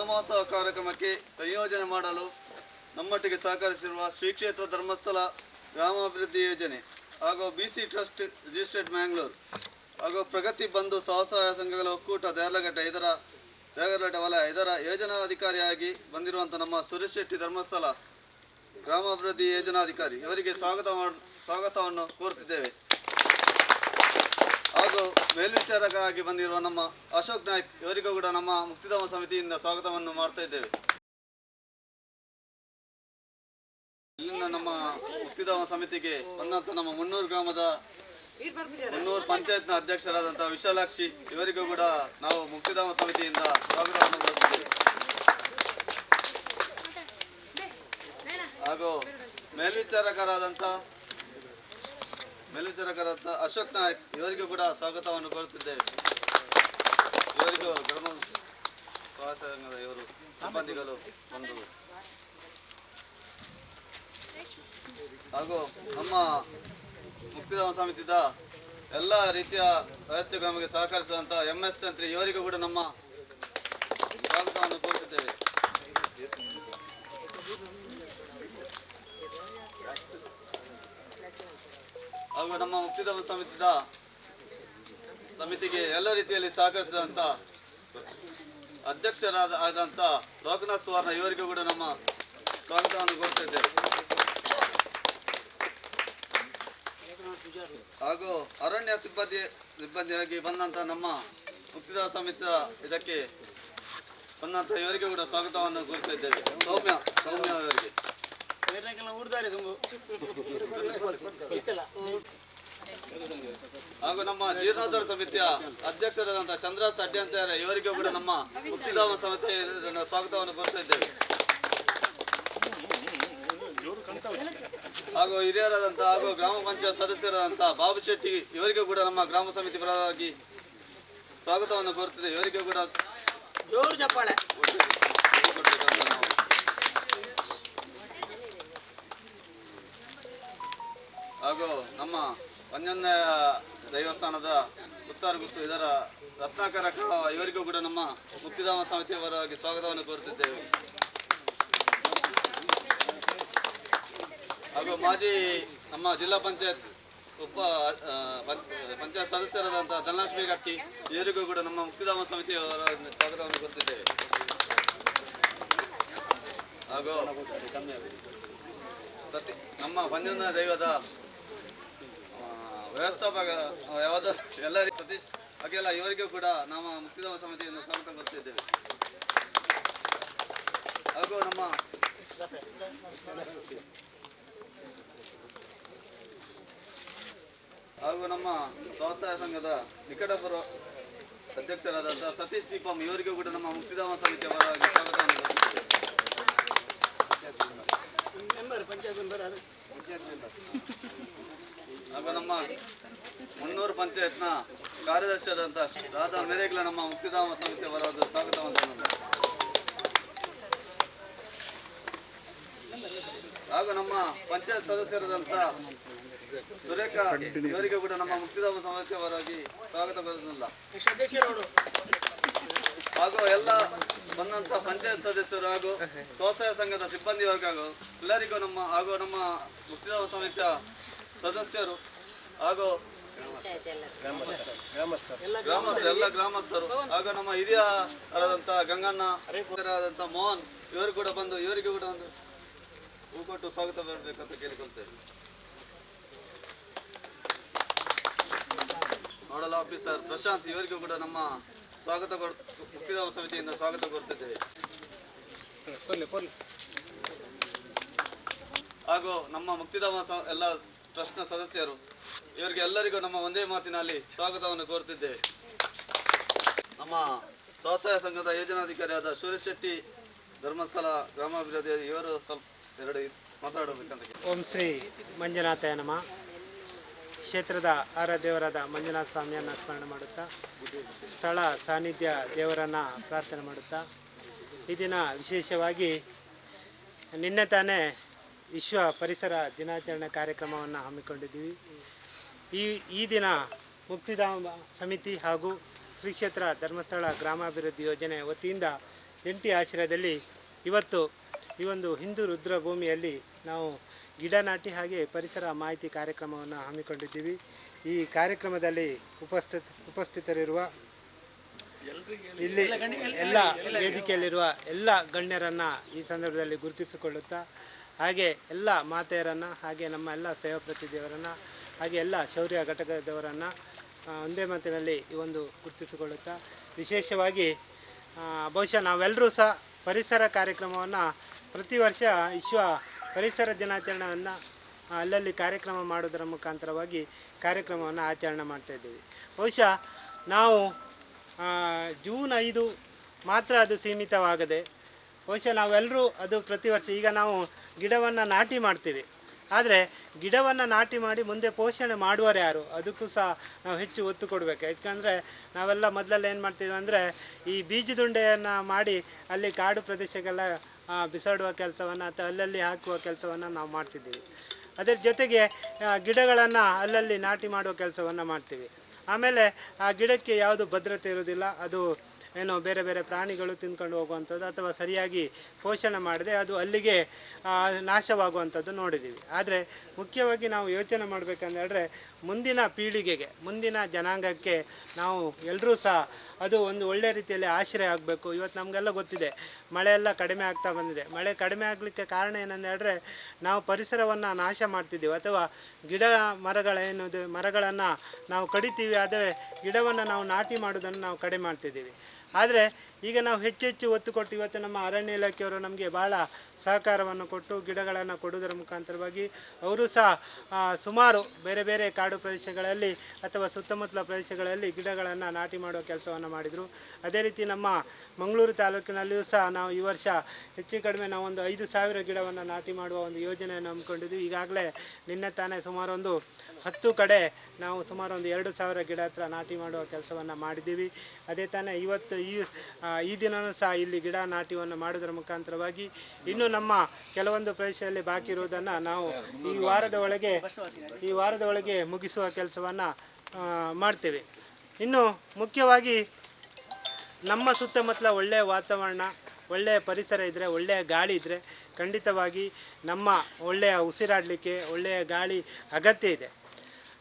ವನಮಹೋತ್ಸವ ಕಾರ್ಯಕ್ರಮಕ್ಕೆ ಸಂಯೋಜನೆ ಮಾಡಲು ನಮ್ಮೊಟ್ಟಿಗೆ ಸಹಕರಿಸಿರುವ ಶ್ರೀ ಕ್ಷೇತ್ರ ಧರ್ಮಸ್ಥಳ ಗ್ರಾಮಾಭಿವೃದ್ಧಿ ಯೋಜನೆ ಹಾಗೂ B C trust registered Mangalore ಹಾಗೂ ಪ್ರಗತಿ ಬಂಧು ಸ್ವಸಹಾಯ ಸಂಘಗಳ ಒಕ್ಕೂಟ ದೇರ್ಲಘಟ್ಟ ಇದರ ದೇಗರಘಟ್ಟ ವಲಯ ಇದರ ಯೋಜನಾಧಿಕಾರಿಯಾಗಿ ಬಂದಿರುವಂಥ ನಮ್ಮ ಸುರೇಶ್ ಶೆಟ್ಟಿ ಧರ್ಮಸ್ಥಳ ಗ್ರಾಮಾಭಿವೃದ್ಧಿ ಯೋಜನಾಧಿಕಾರಿ. ಇವರಿಗೆ ಸ್ವಾಗತ ಮಾಡ, ಸ್ವಾಗತವನ್ನು ಕೋರುತ್ತಿದ್ದೇವೆ ಹಾಗೂ ಮೇಲ್ವಿಚಾರಕರಾಗಿ ಬಂದಿರುವ ನಮ್ಮ ಅಶೋಕ್ ನಾಯ್ಕ್, ಇವರಿಗೂ ಕೂಡ ನಮ್ಮ ಮುಕ್ತಿಧಾಮ ಸಮಿತಿಯಿಂದ ಸ್ವಾಗತವನ್ನು ಮಾಡ್ತಾ ಇದ್ದೇವೆ. ಇಲ್ಲಿಂದ ನಮ್ಮ ಮುಕ್ತಿಧಾಮ ಸಮಿತಿಗೆ ಬಂದಂತ ನಮ್ಮ ಮುನ್ನೂರು ಗ್ರಾಮದ ಮುನ್ನೂರು ಪಂಚಾಯತ್ನ ಅಧ್ಯಕ್ಷರಾದಂತಹ ವಿಶಾಲಾಕ್ಷಿ, ಇವರಿಗೂ ಕೂಡ ನಾವು ಮುಕ್ತಿಧಾಮ ಸಮಿತಿಯಿಂದ ಸ್ವಾಗತವನ್ನು ಮಾಡುತ್ತಿದ್ದೇವೆ ಹಾಗೂ ಮೇಲ್ವಿಚಾರಕರಾದಂಥ ಮೇಲ್ವಿಚಾರಕರಾದ ಅಶೋಕ್ ನಾಯಕ್, ಇವರಿಗೂ ಕೂಡ ಸ್ವಾಗತವನ್ನು ಕೋರುತ್ತಿದ್ದೇವೆ. ಇವರಿಗೂ ಗ್ರಾಮ ಇವರು, ಸಿಬ್ಬಂದಿಗಳು ಒಂದು. ಹಾಗೂ ನಮ್ಮ ಮುಕ್ತಿಧಾಮ ಸಮಿತಿದ ಎಲ್ಲ ರೀತಿಯ ವ್ಯವಸ್ಥೆಗಳು ನಮಗೆ ಸಹಕರಿಸುವಂಥ ಎಂ ಎಸ್ ತಂತ್ರಿ, ಇವರಿಗೂ ಕೂಡ ನಮ್ಮ ಹಾಗೂ ನಮ್ಮ ಮುಕ್ತಿಧಾಮ ಸಮಿತಿದ ಸಮಿತಿಗೆ ಎಲ್ಲ ರೀತಿಯಲ್ಲಿ ಸಹಕರಿಸಿದಂಥ ಅಧ್ಯಕ್ಷರಾದ ಆದಂಥ ಲೋಕನಾಥ್ ಸುವರ್ಣ ಇವರಿಗೂ ಕೂಡ ನಮ್ಮ ಸ್ವಾಗತವನ್ನು ಕೋರ್ತಿದ್ದೇವೆ ಹಾಗೂ ಅರಣ್ಯ ಸಿಬ್ಬಂದಿ ಸಿಬ್ಬಂದಿಯಾಗಿ ಬಂದಂಥ ನಮ್ಮ ಮುಕ್ತಿಧಾಮ ಸಮಿತಿ ಇದಕ್ಕೆ ಬಂದಂಥ ಇವರಿಗೆ ಕೂಡ ಸ್ವಾಗತವನ್ನು ಕೋರ್ತಿದ್ದೇವೆ ಸೌಮ್ಯ ಸೌಮ್ಯ ಅವರಿಗೆ. ಹಾಗೂ ನಮ್ಮ ಜೀರ್ಣೋದ್ಧಾರ ಸಮಿತಿಯ ಅಧ್ಯಕ್ಷರಾದಂಥ ಚಂದ್ರ ಅಂತ ಇವರಿಗೂ ಕೂಡ ನಮ್ಮ ಮುಕ್ತಿಧಾಮ ಸಮಿತಿ ಸ್ವಾಗತವನ್ನು ಕೋರ್ತಾ ಇದ್ದೇವೆ. ಹಾಗೂ ಹಿರಿಯರಾದಂತಹ ಹಾಗೂ ಗ್ರಾಮ ಪಂಚಾಯತ್ ಸದಸ್ಯರಾದಂತಹ ಬಾಬು ಶೆಟ್ಟಿ ಇವರಿಗೂ ಕೂಡ ನಮ್ಮ ಗ್ರಾಮ ಸಮಿತಿ ಪರವಾಗಿ ಸ್ವಾಗತವನ್ನು ಕೋರುತ್ತಿದೆ ಇವರಿಗೂ ಕೂಡ ಜೋರು ಚಪ್ಪಾಳೆ ಕೊಡ್ಬೇಕಂತ ನಾವು ಹಾಗೂ ನಮ್ಮ ಪಂಜನ್ಯ ದೇವಸ್ಥಾನದ ಉತ್ತರ ಗುತ್ತು ಇದರ ರತ್ನಾಕರ ಇವರಿಗೂ ಕೂಡ ನಮ್ಮ ಮುಕ್ತಿಧಾಮ ಸಮಿತಿಯ ಪರವಾಗಿ ಸ್ವಾಗತವನ್ನು ಕೋರುತ್ತಿದ್ದೇವೆ. ಹಾಗೂ ಮಾಜಿ ನಮ್ಮ ಜಿಲ್ಲಾ ಪಂಚಾಯತ್ ಉಪ ಪಂಚ- ಪಂಚಾಯತ್ ಸದಸ್ಯರಾದಂತಹ ಧನಲಕ್ಷ್ಮಿ ಕಟ್ಟಿ ಇವರಿಗೂ ಕೂಡ ನಮ್ಮ ಮುಕ್ತಿಧಾಮ ಸಮಿತಿಯವರ ಸ್ವಾಗತವನ್ನು ಕೋರುತ್ತಿದ್ದೇವೆ. ಹಾಗೂ ನಮ್ಮ ಪಂಜನ ದೈವದ ವ್ಯವಸ್ಥಾಪಕ ಯಾವುದೋ ಎಲ್ಲ ಸತೀಶ್ ಹಾಗೆಲ್ಲ ಇವರಿಗೂ ಕೂಡ ನಮ್ಮ ಮುಕ್ತಿಧಾಮ ಸಮಿತಿಯಿಂದ ಸ್ವಾಗತ ಕೊಡ್ತಿದ್ದೇವೆ. ಹಾಗೂ ನಮ್ಮ ಹಾಗೂ ನಮ್ಮ ಸ್ವಸಹಾಯ ಸಂಘದ ನಿಕಟಪುರ ಅಧ್ಯಕ್ಷರಾದಂಥ ಸತೀಶ್ ದೀಪಂ ಇವರಿಗೂ ಕೂಡ ನಮ್ಮ ಮುಕ್ತಿಧಾಮ ಸಮಿತಿಯ ಪರವಾಗಿ ಸ್ವಾಗತವನ್ನು ಕೋರುತ್ತಿದ್ದೇವೆ ಮೆಂಬರ್ ಪಂಚಾಯತ್ ಮೆಂಬರ್ ಅದು ಹಾಗೂ ನಮ್ಮ ಮುನ್ನೂರು ಪಂಚಾಯತ್ನ ಕಾರ್ಯದರ್ಶಿಯಾದಂಥ ರಾಧಾ ಮೇರೆಗಳ ನಮ್ಮ ಮುಕ್ತಿಧಾಮ ಸಮಿತಿ ಬರೋದು ಸ್ವಾಗತವಂತ. ಹಾಗೂ ನಮ್ಮ ಪಂಚಾಯತ್ ಸದಸ್ಯರಾದಂಥ ಸುರೇಖಾ ಇವರಿಗೆ ಕೂಡ ನಮ್ಮ ಮುಕ್ತಿಧಾಮ ಸಮಿತಿ ಪರವಾಗಿ ಸ್ವಾಗತ ಬರೋದಿಲ್ಲ ಹಾಗೂ ಎಲ್ಲ ಬಂದಂತ ಪಂಚಾಯತ್ ಸದಸ್ಯರು ಹಾಗೂ ಸ್ವಸಹಾಯ ಸಂಘದ ಸಿಬ್ಬಂದಿ ವರ್ಗ ಹಾಗೂ ಎಲ್ಲರಿಗೂ ನಮ್ಮ ಹಾಗೂ ನಮ್ಮ ಮುಕ್ತಿಧಾಮ ಸಮಿತಿಯ ಸದಸ್ಯರು ಹಾಗೂ ಗ್ರಾಮಸ್ಥರು. ಎಲ್ಲ ಗ್ರಾಮಸ್ಥರು. ಹಾಗೂ ನಮ್ಮ ಹಿರಿಯರಾದಂಥ ಗಂಗಣ್ಣ ಮೋಹನ್, ಇವರು ಕೂಡ ಬಂದು, ಇವರಿಗೆ ಕೂಡ ಒಂದು ಹೂ ಕೊಟ್ಟು ಸ್ವಾಗತ ಮಾಡಬೇಕಂತ ಕೇಳಿಕೊಳ್ತೇವೆ. ನೋಡಲ್ ಆಫೀಸರ್ ಪ್ರಶಾಂತ್, ಇವರಿಗೂ ಕೂಡ ನಮ್ಮ ಸ್ವಾಗತ ಮುಕ್ತಿಧಾಮ ಸಮಿತಿಯಿಂದ ಸ್ವಾಗತ ಕೊಡ್ತಿದ್ದೇವೆ. ಹಾಗೂ ನಮ್ಮ ಮುಕ್ತಿಧಾಮ ಎಲ್ಲ ಟ್ರಸ್ಟ್ನ ಸದಸ್ಯರು, ಇವರಿಗೆ ಎಲ್ಲರಿಗೂ ನಮ್ಮ ಒಂದೇ ಮಾತಿನಲ್ಲಿ ಸ್ವಾಗತವನ್ನು ಕೋರುತ್ತಿದ್ದೇವೆ ನಮ್ಮ ಸ್ವಸಹಾಯ ಸಂಘದ ಯೋಜನಾಧಿಕಾರಿಯಾದ ಸುರೇಶ್ ಶೆಟ್ಟಿ, ಧರ್ಮಸ್ಥಳ ಗ್ರಾಮಾಭಿವೃದ್ಧಿ ಇವರು ಸ್ವಲ್ಪ ಎರಡು ಮಾತಾಡಬೇಕಂತ ಓಂ ಶ್ರೀ ಮಂಜುನಾಥ ನಮ. ಕ್ಷೇತ್ರದ ಆರ ದೇವರಾದ ಮಂಜುನಾಥ ಸ್ವಾಮಿಯನ್ನು ಸ್ಮರಣೆ ಮಾಡುತ್ತಾ, ಸ್ಥಳ ಸಾನ್ನಿಧ್ಯ ದೇವರನ್ನು ಪ್ರಾರ್ಥನೆ ಮಾಡುತ್ತಾ, ಈ ದಿನ ವಿಶೇಷವಾಗಿ ನಿನ್ನೆ ತಾನೇ ವಿಶ್ವ ಪರಿಸರ ದಿನಾಚರಣೆ ಕಾರ್ಯಕ್ರಮವನ್ನು ಹಮ್ಮಿಕೊಂಡಿದ್ದೀವಿ. ಈ ಈ ದಿನ ಮುಕ್ತಿಧಾಮ ಸಮಿತಿ ಹಾಗೂ ಶ್ರೀ ಕ್ಷೇತ್ರ ಧರ್ಮಸ್ಥಳ ಗ್ರಾಮಾಭಿವೃದ್ಧಿ ಯೋಜನೆ ವತಿಯಿಂದ ಜಂಟಿ ಆಶ್ರಯದಲ್ಲಿ ಇವತ್ತು ಈ ಒಂದು ಹಿಂದೂ ರುದ್ರ ಭೂಮಿಯಲ್ಲಿ ನಾವು ಗಿಡ ನಾಟಿ ಹಾಗೆ ಪರಿಸರ ಮಾಹಿತಿ ಕಾರ್ಯಕ್ರಮವನ್ನು ಹಮ್ಮಿಕೊಂಡಿದ್ದೀವಿ. ಈ ಕಾರ್ಯಕ್ರಮದಲ್ಲಿ ಉಪಸ್ಥಿತ, ಉಪಸ್ಥಿತರಿರುವ ಇಲ್ಲಿ ಎಲ್ಲ ವೇದಿಕೆಯಲ್ಲಿರುವ ಎಲ್ಲ ಗಣ್ಯರನ್ನು ಈ ಸಂದರ್ಭದಲ್ಲಿ ಗುರುತಿಸಿಕೊಳ್ಳುತ್ತಾ ಹಾಗೆ ಎಲ್ಲ ಮಾತೆಯರನ್ನು, ಹಾಗೆ ನಮ್ಮ ಎಲ್ಲ ಸೇವಾ ದೇವರನ್ನು, ಹಾಗೆ ಎಲ್ಲ ಶೌರ್ಯ ಘಟಕದವರನ್ನು ಒಂದೇ ಮಾತಿನಲ್ಲಿ ಈ ಒಂದು ಗುರುತಿಸಿಕೊಳ್ಳುತ್ತಾ, ವಿಶೇಷವಾಗಿ ಬಹುಶಃ ನಾವೆಲ್ಲರೂ ಸಹ ಪರಿಸರ ಕಾರ್ಯಕ್ರಮವನ್ನು ಪ್ರತಿ ವರ್ಷ ವಿಶ್ವ ಪರಿಸರ ದಿನಾಚರಣೆಯನ್ನು ಅಲ್ಲಲ್ಲಿ ಕಾರ್ಯಕ್ರಮ ಮಾಡೋದರ ಮುಖಾಂತರವಾಗಿ ಕಾರ್ಯಕ್ರಮವನ್ನು ಆಚರಣೆ ಮಾಡ್ತಾ ಇದ್ದೀವಿ. ಬಹುಶಃ ನಾವು ಜೂನ್ ಐದು ಮಾತ್ರ ಅದು ಸೀಮಿತವಾಗದೆ ಬಹುಶಃ ನಾವೆಲ್ಲರೂ ಅದು ಪ್ರತಿ ವರ್ಷ, ಈಗ ನಾವು ಗಿಡವನ್ನು ನಾಟಿ ಮಾಡ್ತೀವಿ. ಆದರೆ ಗಿಡವನ್ನು ನಾಟಿ ಮಾಡಿ ಮುಂದೆ ಪೋಷಣೆ ಮಾಡುವವರು ಯಾರು? ಅದಕ್ಕೂ ಸಹ ನಾವು ಹೆಚ್ಚು ಒತ್ತು ಕೊಡಬೇಕು. ಯಾಕಂದರೆ ನಾವೆಲ್ಲ ಮೊದಲೆಲ್ಲ ಏನು ಮಾಡ್ತೀವಿ ಅಂದರೆ ಈ ಬೀಜದುಂಡೆಯನ್ನು ಮಾಡಿ ಅಲ್ಲಿ ಕಾಡು ಪ್ರದೇಶಕ್ಕೆಲ್ಲ ಬಿಸಾಡುವ ಕೆಲಸವನ್ನು ಅಥವಾ ಅಲ್ಲಲ್ಲಿ ಹಾಕುವ ಕೆಲಸವನ್ನು ನಾವು ಮಾಡ್ತಿದ್ದೀವಿ. ಅದರ ಜೊತೆಗೆ ಗಿಡಗಳನ್ನು ಅಲ್ಲಲ್ಲಿ ನಾಟಿ ಮಾಡುವ ಕೆಲಸವನ್ನು ಮಾಡ್ತೀವಿ. ಆಮೇಲೆ ಆ ಗಿಡಕ್ಕೆ ಯಾವುದು ಭದ್ರತೆ ಇರೋದಿಲ್ಲ, ಅದು ಏನೋ ಬೇರೆ ಬೇರೆ ಪ್ರಾಣಿಗಳು ತಿನ್ಕೊಂಡು ಹೋಗುವಂಥದ್ದು ಅಥವಾ ಸರಿಯಾಗಿ ಪೋಷಣೆ ಮಾಡದೆ ಅದು ಅಲ್ಲಿಗೆ ನಾಶವಾಗುವಂಥದ್ದು ನೋಡಿದ್ದೀವಿ. ಆದರೆ ಮುಖ್ಯವಾಗಿ ನಾವು ಯೋಚನೆ ಮಾಡಬೇಕಂದ್ರೆ ಮುಂದಿನ ಪೀಳಿಗೆಗೆ, ಮುಂದಿನ ಜನಾಂಗಕ್ಕೆ ನಾವು ಎಲ್ಲರೂ ಸಹ ಅದು ಒಂದು ಒಳ್ಳೆ ರೀತಿಯಲ್ಲಿ ಆಶ್ರಯ ಆಗಬೇಕು. ಇವತ್ತು ನಮಗೆಲ್ಲ ಗೊತ್ತಿದೆ, ಮಳೆ ಎಲ್ಲ ಕಡಿಮೆ ಆಗ್ತಾ ಬಂದಿದೆ. ಮಳೆ ಕಡಿಮೆ ಆಗಲಿಕ್ಕೆ ಕಾರಣ ಏನಂದೇಳಿದ್ರೆ ನಾವು ಪರಿಸರವನ್ನು ನಾಶ ಮಾಡ್ತಿದ್ದೀವಿ. ಅಥವಾ ಗಿಡ ಮರಗಳೇನು ಮರಗಳನ್ನು ನಾವು ಕಡಿತೀವಿ, ಆದರೆ ಗಿಡವನ್ನು ನಾವು ನಾಟಿ ಮಾಡೋದನ್ನು ನಾವು ಕಡಿಮೆ ಮಾಡ್ತಿದ್ದೀವಿ. ಆದರೆ ಈಗ ನಾವು ಹೆಚ್ಚೆಚ್ಚು ಒತ್ತು ಕೊಟ್ಟು ಇವತ್ತು ನಮ್ಮ ಅರಣ್ಯ ಇಲಾಖೆಯವರು ನಮಗೆ ಭಾಳ ಸಹಕಾರವನ್ನು ಕೊಟ್ಟು ಗಿಡಗಳನ್ನು ಕೊಡುವುದರ ಮುಖಾಂತರವಾಗಿ ಅವರು ಸಹ ಸುಮಾರು ಬೇರೆ ಬೇರೆ ಕಾಡು ಪ್ರದೇಶಗಳಲ್ಲಿ ಅಥವಾ ಸುತ್ತಮುತ್ತಲ ಪ್ರದೇಶಗಳಲ್ಲಿ ಗಿಡಗಳನ್ನು ನಾಟಿ ಮಾಡುವ ಕೆಲಸವನ್ನು ಮಾಡಿದರು. ಅದೇ ರೀತಿ ನಮ್ಮ ಮಂಗಳೂರು ತಾಲೂಕಿನಲ್ಲಿಯೂ ಸಹ ನಾವು ಈ ವರ್ಷ ಹೆಚ್ಚು ಕಡಿಮೆ ನಾವು ಒಂದು ಐದು ಸಾವಿರ ಗಿಡವನ್ನು ನಾಟಿ ಮಾಡುವ ಒಂದು ಯೋಜನೆಯನ್ನು ಹಮ್ಮಿಕೊಂಡಿದ್ವಿ. ಈಗಾಗಲೇ ನಿನ್ನೆ ತಾನೇ ಸುಮಾರು ಒಂದು ಹತ್ತು ಕಡೆ ನಾವು ಸುಮಾರು ಒಂದು ಎರಡು ಸಾವಿರ ಗಿಡ ಹತ್ರ ನಾಟಿ ಮಾಡುವ ಕೆಲಸವನ್ನು ಮಾಡಿದ್ದೀವಿ. ಅದೇ ತಾನೇ ಇವತ್ತು ಈ ಈ ದಿನವೂ ಸಹ ಇಲ್ಲಿ ಗಿಡ ನಾಟಿವನ್ನು ಮಾಡೋದರ ಮುಖಾಂತರವಾಗಿ ಇನ್ನು ನಮ್ಮ ಕೆಲವೊಂದು ಪ್ರದೇಶದಲ್ಲಿ ಬಾಕಿ ಇರುವುದನ್ನು ನಾವು ಈ ವಾರದ ಒಳಗೆ, ಈ ವಾರದ ಒಳಗೆ ಮುಗಿಸುವ ಕೆಲಸವನ್ನು ಮಾಡ್ತೇವೆ. ಇನ್ನು ಮುಖ್ಯವಾಗಿ ನಮ್ಮ ಸುತ್ತಮುತ್ತಲ ಒಳ್ಳೆಯ ವಾತಾವರಣ ಒಳ್ಳೆಯ ಪರಿಸರ ಇದ್ದರೆ ಒಳ್ಳೆಯ ಗಾಳಿ ಇದ್ದರೆ ಖಂಡಿತವಾಗಿ ನಮ್ಮ ಒಳ್ಳೆಯ ಉಸಿರಾಡಲಿಕ್ಕೆ, ಒಳ್ಳೆಯ ಗಾಳಿ ಅಗತ್ಯ ಇದೆ.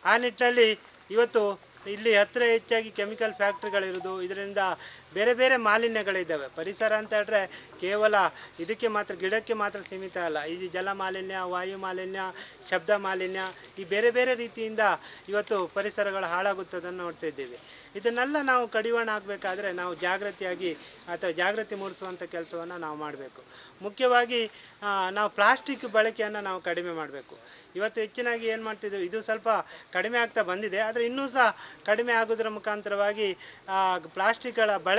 ಆ ನಿಟ್ಟಿನಲ್ಲಿ ಇವತ್ತು ಇಲ್ಲಿ ಹತ್ತಿರ ಹೆಚ್ಚಾಗಿ ಕೆಮಿಕಲ್ ಫ್ಯಾಕ್ಟ್ರಿಗಳಿರೋದು ಇದರಿಂದ ಬೇರೆ ಬೇರೆ ಮಾಲಿನ್ಯಗಳಿದ್ದಾವೆ. ಪರಿಸರ ಅಂತ ಹೇಳಿದ್ರೆ ಕೇವಲ ಇದಕ್ಕೆ ಮಾತ್ರ, ಗಿಡಕ್ಕೆ ಮಾತ್ರ ಸೀಮಿತ ಅಲ್ಲ. ಈ ಜಲ ಮಾಲಿನ್ಯ, ವಾಯು ಮಾಲಿನ್ಯ, ಶಬ್ದ ಮಾಲಿನ್ಯ ಈ ಬೇರೆ ಬೇರೆ ರೀತಿಯಿಂದ ಇವತ್ತು ಪರಿಸರಗಳು ಹಾಳಾಗುತ್ತದನ್ನು ನೋಡ್ತಾ ಇದ್ದೀವಿ. ಇದನ್ನೆಲ್ಲ ನಾವು ಕಡಿವಾಣ ಆಗಬೇಕಾದ್ರೆ ನಾವು ಜಾಗೃತಿಯಾಗಿ ಅಥವಾ ಜಾಗೃತಿ ಮೂಡಿಸುವಂಥ ಕೆಲಸವನ್ನು ನಾವು ಮಾಡಬೇಕು. ಮುಖ್ಯವಾಗಿ ನಾವು ಪ್ಲಾಸ್ಟಿಕ್ ಬಳಕೆಯನ್ನು ನಾವು ಕಡಿಮೆ ಮಾಡಬೇಕು. ಇವತ್ತು ಹೆಚ್ಚಿನಾಗಿ ಏನು ಮಾಡ್ತಿದ್ದೀವಿ, ಇದು ಸ್ವಲ್ಪ ಕಡಿಮೆ ಆಗ್ತಾ ಬಂದಿದೆ. ಆದರೆ ಇನ್ನೂ ಸಹ ಕಡಿಮೆ ಆಗೋದ್ರ ಮುಖಾಂತರವಾಗಿ ಪ್ಲಾಸ್ಟಿಕ್ಗಳ ಬಳಕೆ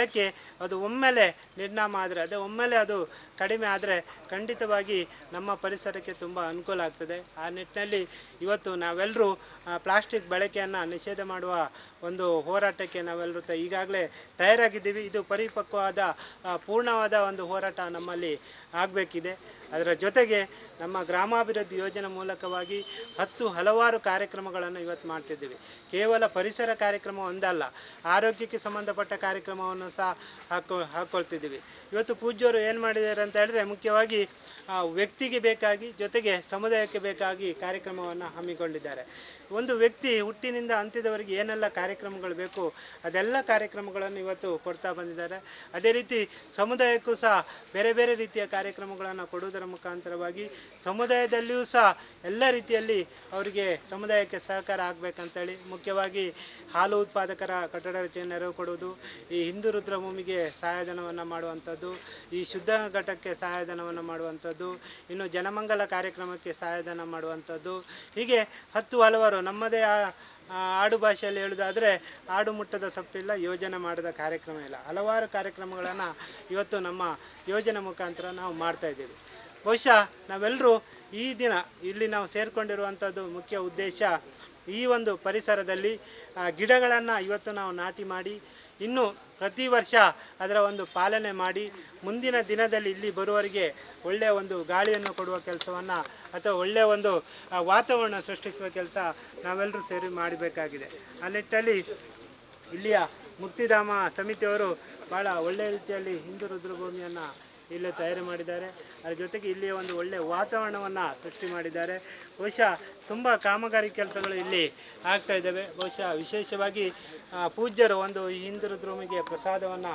ಅದು ಒಮ್ಮೆಲೆ ನಿರ್ನಾಮ ಆದರೆ, ಅದೇ ಒಮ್ಮೆಲೆ ಅದು ಕಡಿಮೆ ಆದರೆ ಖಂಡಿತವಾಗಿ ನಮ್ಮ ಪರಿಸರಕ್ಕೆ ತುಂಬ ಅನುಕೂಲ ಆಗ್ತದೆ. ಆ ನಿಟ್ಟಿನಲ್ಲಿ ಇವತ್ತು ನಾವೆಲ್ಲರೂ ಪ್ಲಾಸ್ಟಿಕ್ ಬಳಕೆಯನ್ನು ನಿಷೇಧ ಮಾಡುವ ಒಂದು ಹೋರಾಟಕ್ಕೆ ನಾವೆಲ್ಲರೂ ಈಗಾಗಲೇ ತಯಾರಾಗಿದ್ದೀವಿ. ಇದು ಪರಿಪಕ್ವವಾದ ಪೂರ್ಣವಾದ ಒಂದು ಹೋರಾಟ ನಮ್ಮಲ್ಲಿ ಆಗಬೇಕಿದೆ. ಅದರ ಜೊತೆಗೆ ನಮ್ಮ ಗ್ರಾಮಾಭಿವೃದ್ಧಿ ಯೋಜನೆ ಮೂಲಕವಾಗಿ ಹತ್ತು ಹಲವಾರು ಕಾರ್ಯಕ್ರಮಗಳನ್ನು ಇವತ್ತು ಮಾಡ್ತಿದ್ದೀವಿ. ಕೇವಲ ಪರಿಸರ ಕಾರ್ಯಕ್ರಮ ಒಂದಲ್ಲ, ಆರೋಗ್ಯಕ್ಕೆ ಸಂಬಂಧಪಟ್ಟ ಕಾರ್ಯಕ್ರಮವನ್ನು ಸಹ ಹಾಕೊ ಹಾಕ್ಕೊಳ್ತಿದ್ದೀವಿ ಇವತ್ತು ಪೂಜ್ಯರು ಏನು ಮಾಡಿದ್ದಾರೆ ಅಂತ ಹೇಳಿದ್ರೆ ಮುಖ್ಯವಾಗಿ ವ್ಯಕ್ತಿಗೆ ಬೇಕಾಗಿ ಜೊತೆಗೆ ಸಮುದಾಯಕ್ಕೆ ಬೇಕಾಗಿ ಕಾರ್ಯಕ್ರಮವನ್ನು ಹಮ್ಮಿಕೊಂಡಿದ್ದಾರೆ. ಒಂದು ವ್ಯಕ್ತಿ ಹುಟ್ಟಿನಿಂದ ಅಂತ್ಯದವರೆಗೆ ಏನೆಲ್ಲ ಕಾರ್ಯಕ್ರಮಗಳು ಬೇಕು, ಅದೆಲ್ಲ ಕಾರ್ಯಕ್ರಮಗಳನ್ನು ಇವತ್ತು ಕೊಡ್ತಾ ಬಂದಿದ್ದಾರೆ. ಅದೇ ರೀತಿ ಸಮುದಾಯಕ್ಕೂ ಸಹ ಬೇರೆ ಬೇರೆ ರೀತಿಯ ಕಾರ್ಯಕ್ರಮಗಳನ್ನು ಕೊಡುವುದರ ಮುಖಾಂತರವಾಗಿ ಸಮುದಾಯದಲ್ಲಿಯೂ ಸಹ ಎಲ್ಲ ರೀತಿಯಲ್ಲಿ ಅವರಿಗೆ ಸಮುದಾಯಕ್ಕೆ ಸಹಕಾರ ಆಗಬೇಕಂತೇಳಿ ಮುಖ್ಯವಾಗಿ ಹಾಲು ಉತ್ಪಾದಕರ ಕಟ್ಟಡ ರಚನೆ ನೆರವು ಕೊಡುವುದು, ಈ ಹಿಂದೂ ರುದ್ರಭೂಮಿಗೆ ಸಹಾಯಧನವನ್ನು ಮಾಡುವಂಥದ್ದು, ಈ ಶುದ್ಧ ಘಟಕ್ಕೆ ಸಹಾಯಧನವನ್ನು ಮಾಡುವಂಥದ್ದು, ಇನ್ನು ಜನಮಂಗಲ ಕಾರ್ಯಕ್ರಮಕ್ಕೆ ಸಹಾಯಧನ ಮಾಡುವಂಥದ್ದು, ಹೀಗೆ ಹತ್ತು ಹಲವಾರು ನಮ್ಮದೇ ಆಡು ಭಾಷೆಯಲ್ಲಿ ಹೇಳೋದಾದರೆ ಆಡು ಮುಟ್ಟದ ಸಪ್ಪಿಲ್ಲ, ಯೋಜನೆ ಮಾಡದ ಕಾರ್ಯಕ್ರಮ ಇಲ್ಲ. ಹಲವಾರು ಕಾರ್ಯಕ್ರಮಗಳನ್ನು ಇವತ್ತು ನಮ್ಮ ಯೋಜನೆ ಮುಖಾಂತರ ನಾವು ಮಾಡ್ತಾ ಇದ್ದೀವಿ. ಬಹುಶಃ ನಾವೆಲ್ಲರೂ ಈ ದಿನ ಇಲ್ಲಿ ನಾವು ಸೇರಿಕೊಂಡಿರುವಂಥದ್ದು ಮುಖ್ಯ ಉದ್ದೇಶ ಈ ಒಂದು ಪರಿಸರದಲ್ಲಿ ಗಿಡಗಳನ್ನು ಇವತ್ತು ನಾವು ನಾಟಿ ಮಾಡಿ ಇನ್ನು ಪ್ರತಿ ವರ್ಷ ಅದರ ಒಂದು ಪಾಲನೆ ಮಾಡಿ ಮುಂದಿನ ದಿನದಲ್ಲಿ ಇಲ್ಲಿ ಬರುವವರಿಗೆ ಒಳ್ಳೆಯ ಒಂದು ಗಾಳಿಯನ್ನು ಕೊಡುವ ಕೆಲಸವನ್ನು ಅಥವಾ ಒಳ್ಳೆಯ ಒಂದು ವಾತಾವರಣ ಸೃಷ್ಟಿಸುವ ಕೆಲಸ ನಾವೆಲ್ಲರೂ ಸೇರಿ ಮಾಡಬೇಕಾಗಿದೆ. ಆ ನಿಟ್ಟಲ್ಲಿ ಇಲ್ಲಿಯ ಮುಕ್ತಿಧಾಮ ಸಮಿತಿಯವರು ಭಾಳ ಒಳ್ಳೆಯ ರೀತಿಯಲ್ಲಿ ಹಿಂದೂ ರುದ್ರಭೂಮಿಯನ್ನು ಇಲ್ಲಿ ತಯಾರಿ ಮಾಡಿದ್ದಾರೆ. ಅದರ ಜೊತೆಗೆ ಇಲ್ಲಿಯ ಒಂದು ಒಳ್ಳೆಯ ವಾತಾವರಣವನ್ನು ಸೃಷ್ಟಿ ಮಾಡಿದ್ದಾರೆ. ಬಹುಶಃ ತುಂಬ ಕಾಮಗಾರಿ ಕೆಲಸಗಳು ಇಲ್ಲಿ ಆಗ್ತಾ ಇದ್ದಾವೆ. ಬಹುಶಃ ವಿಶೇಷವಾಗಿ ಪೂಜ್ಯರು ಒಂದು ಈ ಹಿಂದೂ ಪ್ರಸಾದವನ್ನು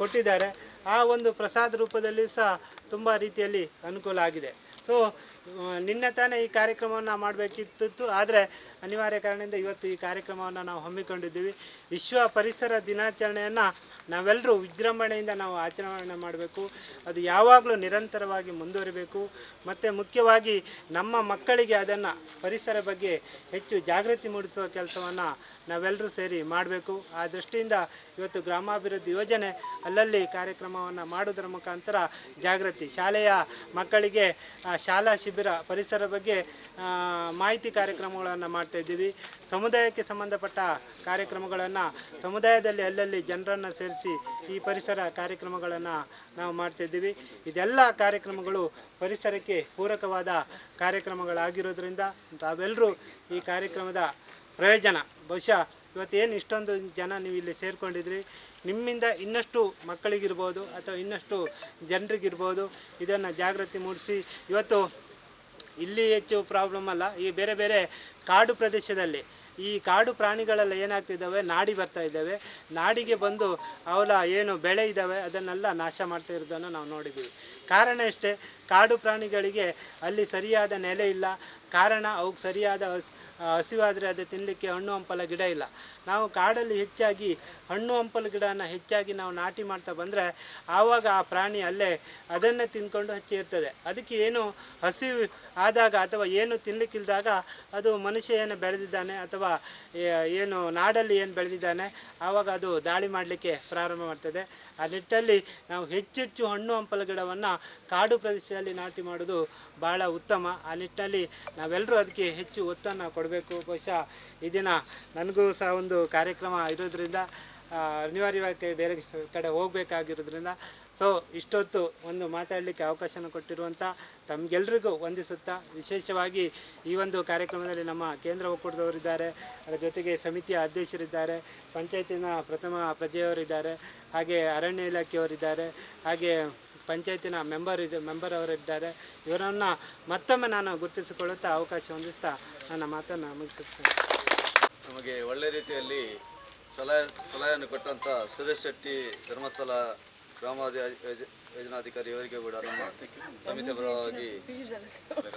ಕೊಟ್ಟಿದ್ದಾರೆ. ಆ ಒಂದು ಪ್ರಸಾದ ರೂಪದಲ್ಲಿ ಸಹ ತುಂಬ ರೀತಿಯಲ್ಲಿ ಅನುಕೂಲ ಆಗಿದೆ. ಸೊ ನಿನ್ನೆ ತಾನೇ ಈ ಕಾರ್ಯಕ್ರಮವನ್ನು ಮಾಡಬೇಕಿತ್ತು ಆದರೆ ಅನಿವಾರ್ಯ ಕಾರಣದಿಂದ ಇವತ್ತು ಈ ಕಾರ್ಯಕ್ರಮವನ್ನು ನಾವು ಹಮ್ಮಿಕೊಂಡಿದ್ದೀವಿ. ವಿಶ್ವ ಪರಿಸರ ದಿನಾಚರಣೆಯನ್ನು ನಾವೆಲ್ಲರೂ ವಿಜೃಂಭಣೆಯಿಂದ ನಾವು ಆಚರಣೆ ಮಾಡಬೇಕು. ಅದು ಯಾವಾಗಲೂ ನಿರಂತರವಾಗಿ ಮುಂದುವರಿಬೇಕು. ಮತ್ತು ಮುಖ್ಯವಾಗಿ ನಮ್ಮ ಮಕ್ಕಳಿಗೆ ಅದನ್ನು ಪರಿಸರ ಬಗ್ಗೆ ಹೆಚ್ಚು ಜಾಗೃತಿ ಮೂಡಿಸುವ ಕೆಲಸವನ್ನು ನಾವೆಲ್ಲರೂ ಸೇರಿ ಮಾಡಬೇಕು. ಆ ದೃಷ್ಟಿಯಿಂದ ಇವತ್ತು ಗ್ರಾಮಾಭಿವೃದ್ಧಿ ಯೋಜನೆ ಅಲ್ಲಲ್ಲಿ ಕಾರ್ಯಕ್ರಮವನ್ನು ಮಾಡುವುದರ ಮುಖಾಂತರ ಜಾಗೃತಿ ಶಾಲೆಯ ಮಕ್ಕಳಿಗೆ ಶಾಲಾ ಪರಿಸರ ಬಗ್ಗೆ ಮಾಹಿತಿ ಕಾರ್ಯಕ್ರಮಗಳನ್ನು ಮಾಡ್ತಾ ಇದ್ದೀವಿ. ಸಮುದಾಯಕ್ಕೆ ಸಂಬಂಧಪಟ್ಟ ಕಾರ್ಯಕ್ರಮಗಳನ್ನು ಸಮುದಾಯದಲ್ಲಿ ಅಲ್ಲಲ್ಲಿ ಜನರನ್ನು ಸೇರಿಸಿ ಈ ಪರಿಸರ ಕಾರ್ಯಕ್ರಮಗಳನ್ನು ನಾವು ಮಾಡ್ತಾ ಇದ್ದೀವಿ. ಇದೆಲ್ಲ ಕಾರ್ಯಕ್ರಮಗಳು ಪರಿಸರಕ್ಕೆ ಪೂರಕವಾದ ಕಾರ್ಯಕ್ರಮಗಳಾಗಿರೋದ್ರಿಂದ ತಾವೆಲ್ಲರೂ ಈ ಕಾರ್ಯಕ್ರಮದ ಪ್ರಯೋಜನ. ಬಹುಶಃ ಇವತ್ತೇನು ಇಷ್ಟೊಂದು ಜನ ನೀವು ಇಲ್ಲಿ ಸೇರಿಕೊಂಡಿದ್ರಿ. ನಿಮ್ಮಿಂದ ಇನ್ನಷ್ಟು ಮಕ್ಕಳಿಗಿರ್ಬೋದು ಅಥವಾ ಇನ್ನಷ್ಟು ಜನರಿಗಿರ್ಬೋದು. ಇದನ್ನು ಜಾಗೃತಿ ಮೂಡಿಸಿ ಇವತ್ತು ಇಲ್ಲಿ ಹೆಚ್ಚು ಪ್ರಾಬ್ಲಮ್ ಅಲ್ಲ. ಈ ಬೇರೆ ಬೇರೆ ಕಾಡು ಪ್ರದೇಶದಲ್ಲಿ ಈ ಕಾಡು ಪ್ರಾಣಿಗಳೆಲ್ಲ ಏನಾಗ್ತಿದ್ದಾವೆ? ನಾಡಿ ಬರ್ತಾ ಇದ್ದಾವೆ. ನಾಡಿಗೆ ಬಂದು ಅವಲ ಏನು ಬೆಳೆ ಇದ್ದಾವೆ? ಅದನ್ನೆಲ್ಲ ನಾಶ ಮಾಡ್ತಾ ಇರೋದನ್ನು ನಾವು ನೋಡಿದ್ದೀವಿ. ಕಾರಣ ಇಷ್ಟೇ ಕಾಡು ಪ್ರಾಣಿಗಳಿಗೆ ಅಲ್ಲಿ ಸರಿಯಾದ ನೆಲೆ ಇಲ್ಲ. ಕಾರಣ ಅವಕ್ಕೆ ಸರಿಯಾದ ಹಸ್ ಹಸಿವಾದರೆ ಅದು ತಿನ್ನಲಿಕ್ಕೆ ಹಣ್ಣು ಹಂಪಲ ಗಿಡ ಇಲ್ಲ. ನಾವು ಕಾಡಲ್ಲಿ ಹೆಚ್ಚಾಗಿ ಹಣ್ಣು ಹಂಪಲ ಗಿಡನ ಹೆಚ್ಚಾಗಿ ನಾವು ನಾಟಿ ಮಾಡ್ತಾ ಬಂದರೆ ಆವಾಗ ಆ ಪ್ರಾಣಿ ಅಲ್ಲೇ ಅದನ್ನೇ ತಿಂದ್ಕೊಂಡು ಹಚ್ಚಿರ್ತದೆ ಅದಕ್ಕೆ ಏನು ಹಸಿವು ಆದಾಗ ಅಥವಾ ಏನು ತಿನ್ನಲಿಕ್ಕಿಲ್ದಾಗ ಅದು ಮನುಷ್ಯ ಏನು ಬೆಳೆದಿದ್ದಾನೆ ಅಥವಾ ಏನು ನಾಡಲ್ಲಿ ಏನು ಬೆಳೆದಿದ್ದಾನೆ ಆವಾಗ ಅದು ದಾಳಿ ಮಾಡಲಿಕ್ಕೆ ಪ್ರಾರಂಭ ಮಾಡ್ತದೆ. ಆ ನಿಟ್ಟಲ್ಲಿ ನಾವು ಹೆಚ್ಚೆಚ್ಚು ಹಣ್ಣು ಹಂಪಲ ಗಿಡವನ್ನು ಕಾಡು ಪ್ರದೇಶದಲ್ಲಿ ನಾಟಿ ಮಾಡೋದು ಭಾಳ ಉತ್ತಮ. ಆ ನಿಟ್ಟಿನಲ್ಲಿ ನಾವೆಲ್ಲರೂ ಅದಕ್ಕೆ ಹೆಚ್ಚು ಒತ್ತನ್ನು ಕೊಡಬೇಕು. ಬಹುಶಃ ಈ ದಿನ ನನಗೂ ಸಹ ಒಂದು ಕಾರ್ಯಕ್ರಮ ಇರೋದ್ರಿಂದ ಅನಿವಾರ್ಯವಾಗಿ ಬೇರೆ ಕಡೆ ಹೋಗಬೇಕಾಗಿರೋದ್ರಿಂದ ಸೊ ಇಷ್ಟೊತ್ತು ಒಂದು ಮಾತಾಡಲಿಕ್ಕೆ ಅವಕಾಶನ ಕೊಟ್ಟಿರುವಂಥ ತಮಗೆಲ್ರಿಗೂ ವಂದಿಸುತ್ತಾ ವಿಶೇಷವಾಗಿ ಈ ಒಂದು ಕಾರ್ಯಕ್ರಮದಲ್ಲಿ ನಮ್ಮ ಕೇಂದ್ರ ಒಕ್ಕೂಟದವರಿದ್ದಾರೆ, ಅದರ ಜೊತೆಗೆ ಸಮಿತಿಯ ಅಧ್ಯಕ್ಷರಿದ್ದಾರೆ, ಪಂಚಾಯತಿನ ಪ್ರಥಮ ಪ್ರಜೆಯವರಿದ್ದಾರೆ, ಹಾಗೆ ಅರಣ್ಯ ಇಲಾಖೆಯವರಿದ್ದಾರೆ, ಹಾಗೆ ಪಂಚಾಯತಿನ ಮೆಂಬರ್ ಇದು, ಮೆಂಬರ್ ಅವರಿದ್ದಾರೆ. ಇವರನ್ನು ಮತ್ತೊಮ್ಮೆ ನಾನು ಗುರುತಿಸಿಕೊಳ್ಳುತ್ತಾ ಅವಕಾಶ ಹೊಂದಿಸ್ತಾ ನನ್ನ ಮಾತನ್ನು ಮುಗಿಸುತ್ತೇನೆ. ನಮಗೆ ಒಳ್ಳೆ ರೀತಿಯಲ್ಲಿ ಸಲಹೆ, ಸಲಹೆಯನ್ನು ಕೊಟ್ಟಂಥ ಸುರೇಶ್ ಶೆಟ್ಟಿ ಧರ್ಮಸ್ಥಳ ಗ್ರಾಮಾಧಿ ಯೋಜ- ಯೋಜನಾಧಿಕಾರಿ ಅವರಿಗೆ ಕೂಡ ನಮ್ಮ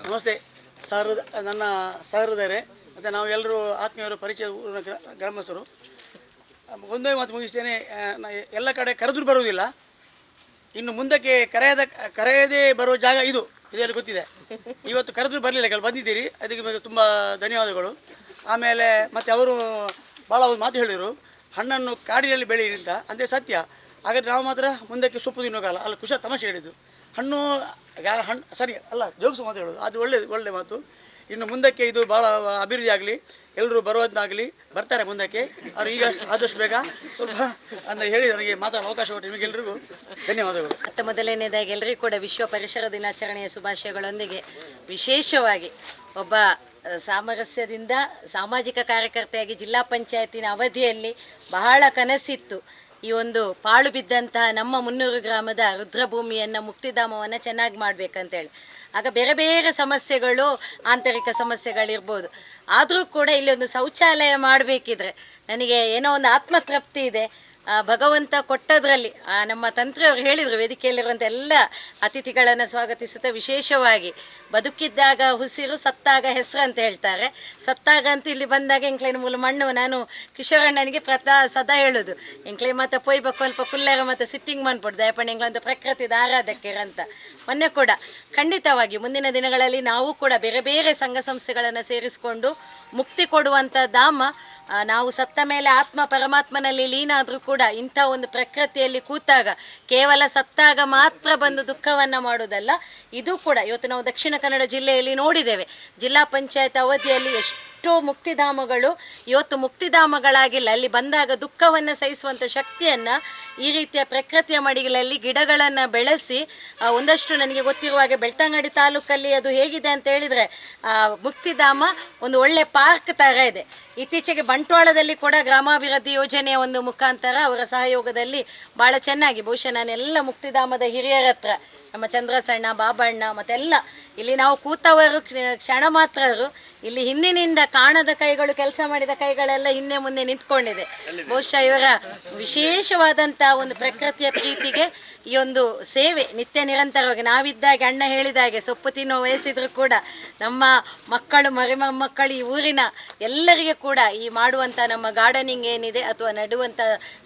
ನಮಸ್ತೆ. ಸಹೃದ ನನ್ನ ಸಹೃದಯರೇ, ಮತ್ತು ನಾವೆಲ್ಲರೂ ಆತ್ಮೀಯರು ಪರಿಚಯ ಊರಿನ ಗ್ರಾ- ಗ್ರಾಮಸ್ಥರು. ಒಂದೇ ಮಾತು ಮುಗಿಸ್ತೇನೆ. ಎಲ್ಲ ಕಡೆ ಕರೆದ್ರೂ ಬರುವುದಿಲ್ಲ. ಇನ್ನು ಮುಂದಕ್ಕೆ ಕರೆಯದ ಕರೆಯದೇ ಬರೋ ಜಾಗ ಇದು. ಇದೆಲ್ಲ ಗೊತ್ತಿದೆ. ಇವತ್ತು ಕರೆದು ಬರಲಿಲ್ಲ. ಕೆಲವು ಬಂದಿದ್ದೀರಿ. ಅದಕ್ಕೆ ತುಂಬ ಧನ್ಯವಾದಗಳು. ಆಮೇಲೆ ಮತ್ತು ಅವರು ಭಾಳ ಒಂದು ಮಾತು ಹೇಳಿದರು. ಹಣ್ಣನ್ನು ಕಾಡಿನಲ್ಲಿ ಬೆಳೆಯಿರಿ ಅಂತ. ಅಂದರೆ ಸತ್ಯ. ಹಾಗಾದ್ರೆ ನಾವು ಮಾತ್ರ ಮುಂದಕ್ಕೆ ಸೊಪ್ಪು ತಿನ್ನೋ ಕಾಲ. ಅಲ್ಲ ಕುಶ ತಮಾಷೆ ಹೇಳಿದ್ದು. ಹಣ್ಣು ಹಣ್ಣು ಸರಿ, ಅಲ್ಲ, ಜೋಗ್ಸು ಮಾತು ಹೇಳೋದು. ಅದು ಒಳ್ಳೆ ಒಳ್ಳೆ ಮಾತು. ಇನ್ನು ಮುಂದಕ್ಕೆ ಇದು ಭಾಳ ಅಭಿವೃದ್ಧಿ ಆಗಲಿ ಎಲ್ಲರೂ ಬರುವಂತಾಗಲಿ, ಬರ್ತಾರೆ ಮುಂದಕ್ಕೆ. ಅವರು ಈಗ ಆದಷ್ಟು ಬೇಗ ಸ್ವಲ್ಪ ಅಂತ ಹೇಳಿ ನನಗೆ ಮಾತಾಡೋ ಅವಕಾಶ ಕೊಟ್ಟು ನಿಮಗೆಲ್ಲರಿಗೂ ಧನ್ಯವಾದಗಳು. ಮತ್ತು ಮೊದಲನೇದಾಗಿ ಎಲ್ಲರಿಗೂ ಕೂಡ ವಿಶ್ವ ಪರಿಸರ ದಿನಾಚರಣೆಯ ಶುಭಾಶಯಗಳೊಂದಿಗೆ ವಿಶೇಷವಾಗಿ ಒಬ್ಬ ಸಾಮರಸ್ಯದಿಂದ ಸಾಮಾಜಿಕ ಕಾರ್ಯಕರ್ತೆಯಾಗಿ ಜಿಲ್ಲಾ ಪಂಚಾಯತಿನ ಅವಧಿಯಲ್ಲಿ ಬಹಳ ಕನಸಿತ್ತು. ಈ ಒಂದು ಪಾಳು ಬಿದ್ದಂತಹ ನಮ್ಮ ಮುನ್ನೂರು ಗ್ರಾಮದ ರುದ್ರಭೂಮಿಯನ್ನು ಮುಕ್ತಿಧಾಮವನ್ನು ಚೆನ್ನಾಗಿ ಮಾಡಬೇಕಂತೇಳಿ. ಆಗ ಬೇರೆ ಬೇರೆ ಸಮಸ್ಯೆಗಳು, ಆಂತರಿಕ ಸಮಸ್ಯೆಗಳಿರ್ಬೋದು. ಆದರೂ ಕೂಡ ಇಲ್ಲಿ ಒಂದು ಶೌಚಾಲಯ ಮಾಡಬೇಕಿದ್ರೆ, ನನಗೆ ಏನೋ ಒಂದು ಆತ್ಮತೃಪ್ತಿ ಇದೆ. ಭಗವಂತ ಕೊಟ್ಟದ್ರಲ್ಲಿ ನಮ್ಮ ತಂತ್ರಿಯವರು ಹೇಳಿದರು ವೇದಿಕೆಯಲ್ಲಿರುವಂಥ ಎಲ್ಲ ಅತಿಥಿಗಳನ್ನು ಸ್ವಾಗತಿಸುತ್ತಾ ವಿಶೇಷವಾಗಿ. ಬದುಕಿದ್ದಾಗ ಹುಸಿರು ಸತ್ತಾಗ ಹೆಸರು ಅಂತ ಹೇಳ್ತಾರೆ. ಸತ್ತಾಗ ಅಂತೂ ಇಲ್ಲಿ ಬಂದಾಗ ಎಂಕ್ಲೈನ ಮೂಲ ಮಣ್ಣು, ನಾನು ಕಿಶೋರಣ್ಣನಿಗೆ ಪ್ರತಾ ಸದಾ ಹೇಳೋದು. ಎಂಕ್ಲೈ ಮತ್ತೆ ಪೊಯ್ಬೇಕು ಅಲ್ಪ ಕುಲ್ಲರ ಮತ್ತೆ ಸಿಟ್ಟಿಂಗ್ ಮಾಡ್ಬೋದು ದಯಪಣ್ಣ ಎಂಗ್ಲಂತ ಪ್ರಕೃತಿ ದಾರಾಧಕ್ಕೆ ಅಂತ ಮೊನ್ನೆ ಕೂಡ, ಖಂಡಿತವಾಗಿ ಮುಂದಿನ ದಿನಗಳಲ್ಲಿ ನಾವು ಕೂಡ ಬೇರೆ ಬೇರೆ ಸಂಘ ಸಂಸ್ಥೆಗಳನ್ನು ಸೇರಿಸಿಕೊಂಡು ಮುಕ್ತಿ ಕೊಡುವಂಥ ಧಾಮ ನಾವು ಸತ್ತ ಮೇಲೆ ಆತ್ಮ ಪರಮಾತ್ಮನಲ್ಲಿ ಲೀನ ಆದರೂ ಕೂಡ ಇಂಥ ಒಂದು ಪ್ರಕೃತಿಯಲ್ಲಿ ಕೂತಾಗ ಕೇವಲ ಸತ್ತಾಗ ಮಾತ್ರ ಬಂದು ದುಃಖವನ್ನು ಮಾಡೋದಲ್ಲ ಇದು ಕೂಡ ಇವತ್ತು ನಾವು ದಕ್ಷಿಣ ಕನ್ನಡ ಜಿಲ್ಲೆಯಲ್ಲಿ ನೋಡಿದ್ದೇವೆ. ಜಿಲ್ಲಾ ಪಂಚಾಯತ್ ಅವಧಿಯಲ್ಲಿ ಎಷ್ಟು ಮುಕ್ತಿಧಾಮಗಳು ಇವತ್ತು ಮುಕ್ತಿಧಾಮಗಳಾಗಿಲ್ಲ. ಅಲ್ಲಿ ಬಂದಾಗ ದುಃಖವನ್ನು ಸಹಿಸುವಂಥ ಶಕ್ತಿಯನ್ನು ಈ ರೀತಿಯ ಪ್ರಕೃತಿಯ ಮಡಿಗಳಲ್ಲಿ ಗಿಡಗಳನ್ನು ಬೆಳೆಸಿ ಒಂದಷ್ಟು ನನಗೆ ಗೊತ್ತಿರುವ ಹಾಗೆ ಬೆಳ್ತಂಗಡಿ ತಾಲೂಕಲ್ಲಿ ಅದು ಹೇಗಿದೆ ಅಂತ ಹೇಳಿದರೆ ಮುಕ್ತಿಧಾಮ ಒಂದು ಒಳ್ಳೆ ಪಾರ್ಕ್ ಥರ ಇದೆ. ಇತ್ತೀಚೆಗೆ ಬಂಟ್ವಾಳದಲ್ಲಿ ಕೂಡ ಗ್ರಾಮಾಭಿವೃದ್ಧಿ ಯೋಜನೆಯ ಒಂದು ಮುಖಾಂತರ ಅವರ ಸಹಯೋಗದಲ್ಲಿ ಬಹಳ ಚೆನ್ನಾಗಿ ಬಹುಶಃ ನಾನೆಲ್ಲ ಮುಕ್ತಿಧಾಮದ ಹಿರಿಯರ ಹತ್ರ ನಮ್ಮ ಚಂದ್ರಸಣ್ಣ ಬಾಬಣ್ಣ ಮತ್ತೆಲ್ಲ ಇಲ್ಲಿ ನಾವು ಕೂತವರು ಕ್ಷ- ಕ್ಷಣ ಮಾತ್ರರು ಇಲ್ಲಿ ಹಿಂದಿನಿಂದ ಕಾಣದ ಕೈಗಳು ಕೆಲಸ ಮಾಡಿದ ಕೈಗಳೆಲ್ಲ ಹಿಂದೆ ಮುಂದೆ ನಿಂತ್ಕೊಂಡಿದೆ. ಬಹುಶಃ ಇವರ ವಿಶೇಷವಾದಂತಹ ಒಂದು ಪ್ರಕೃತಿಯ ಪ್ರೀತಿಗೆ ಈ ಒಂದು ಸೇವೆ ನಿತ್ಯ ನಿರಂತರವಾಗಿ ನಾವಿದ್ದಾಗ, ಅಣ್ಣ ಹೇಳಿದಾಗೆ ಸೊಪ್ಪು ತಿನ್ನೋ ವಯಸ್ಸಿದ್ರು ಕೂಡ ನಮ್ಮ ಮಕ್ಕಳು ಮರಿ ಮಕ್ಕಳು ಈ ಊರಿನ ಎಲ್ಲರಿಗೆ ಕೂಡ ಈ ಮಾಡುವಂಥ ನಮ್ಮ ಗಾರ್ಡನಿಂಗ್ ಏನಿದೆ ಅಥವಾ ನೆಡುವಂಥ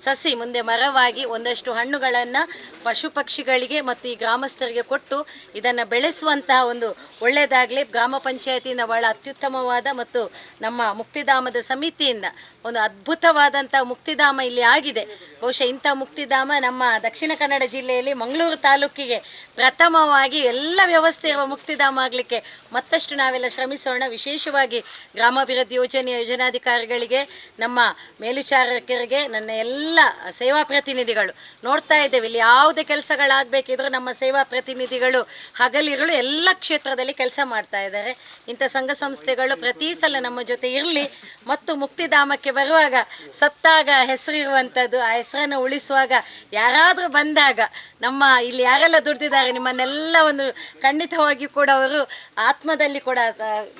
ಸಸಿ ಮುಂದೆ ಮರವಾಗಿ ಒಂದಷ್ಟು ಹಣ್ಣುಗಳನ್ನು ಪಶು ಪಕ್ಷಿಗಳಿಗೆ ಮತ್ತು ಈ ಗ್ರಾಮಸ್ಥರಿಗೆ ಕೊಟ್ಟು ಇದನ್ನು ಬೆಳೆಸುವಂತಹ ಒಂದು ಒಳ್ಳೆಯದಾಗಲಿ ಗ್ರಾಮ ಪಂಚಾಯತಿಯಿಂದ ಬಹಳ ಅತ್ಯುತ್ತಮವಾದ ಮತ್ತು ನಮ್ಮ ಮುಕ್ತಿಧಾಮದ ಸಮಿತಿಯಿಂದ ಒಂದು ಅದ್ಭುತವಾದಂಥ ಮುಕ್ತಿಧಾಮ ಇಲ್ಲಿ ಆಗಿದೆ. ಬಹುಶಃ ಇಂಥ ಮುಕ್ತಿಧಾಮ ನಮ್ಮ ದಕ್ಷಿಣ ಕನ್ನಡ ಜಿಲ್ಲೆಯಲ್ಲಿ ಮಂಗಳೂರು ತಾಲೂಕಿಗೆ ಪ್ರಥಮವಾಗಿ ಎಲ್ಲ ವ್ಯವಸ್ಥೆ ಇರುವ ಮುಕ್ತಿಧಾಮ ಆಗಲಿಕ್ಕೆ ಮತ್ತಷ್ಟು ನಾವೆಲ್ಲ ಶ್ರಮಿಸೋಣ. ವಿಶೇಷವಾಗಿ ಗ್ರಾಮಾಭಿವೃದ್ಧಿ ಯೋಜನೆಯ ಯೋಜನಾಧಿಕಾರಿಗಳಿಗೆ, ನಮ್ಮ ಮೇಲ್ವಿಚಾರಕರಿಗೆ, ನನ್ನ ಎಲ್ಲ ಸೇವಾ ಪ್ರತಿನಿಧಿಗಳು ನೋಡ್ತಾ ಇದ್ದೇವೆ. ಇಲ್ಲಿ ಯಾವುದೇ ಕೆಲಸಗಳಾಗಬೇಕಿದ್ರೂ ನಮ್ಮ ಸೇವಾ ಪ್ರತಿನಿಧಿಗಳು, ಹಗಲಿರುಳು ಎಲ್ಲ ಕ್ಷೇತ್ರದಲ್ಲಿ ಕೆಲಸ ಮಾಡ್ತಾ ಇದ್ದಾರೆ. ಇಂಥ ಸಂಘ ಸಂಸ್ಥೆಗಳು ಪ್ರತಿ ಸಲ ನಮ್ಮ ಜೊತೆ ಇರಲಿ. ಮತ್ತು ಮುಕ್ತಿಧಾಮಕ್ಕೆ ಬರುವಾಗ ಸತ್ತಾಗ ಹೆಸರಿರುವಂಥದ್ದು, ಆ ಹೆಸರನ್ನು ಉಳಿಸುವಾಗ ಯಾರಾದರೂ ಬಂದಾಗ ನಮ್ಮ ಇಲ್ಲಿ ಯಾರೆಲ್ಲ ದುಡ್ದಿದ್ದಾರೆ, ನಿಮ್ಮನ್ನೆಲ್ಲ ಒಂದು ಖಂಡಿತವಾಗಿಯೂ ಕೂಡ ಅವರು ಆತ್ಮದಲ್ಲಿ ಕೂಡ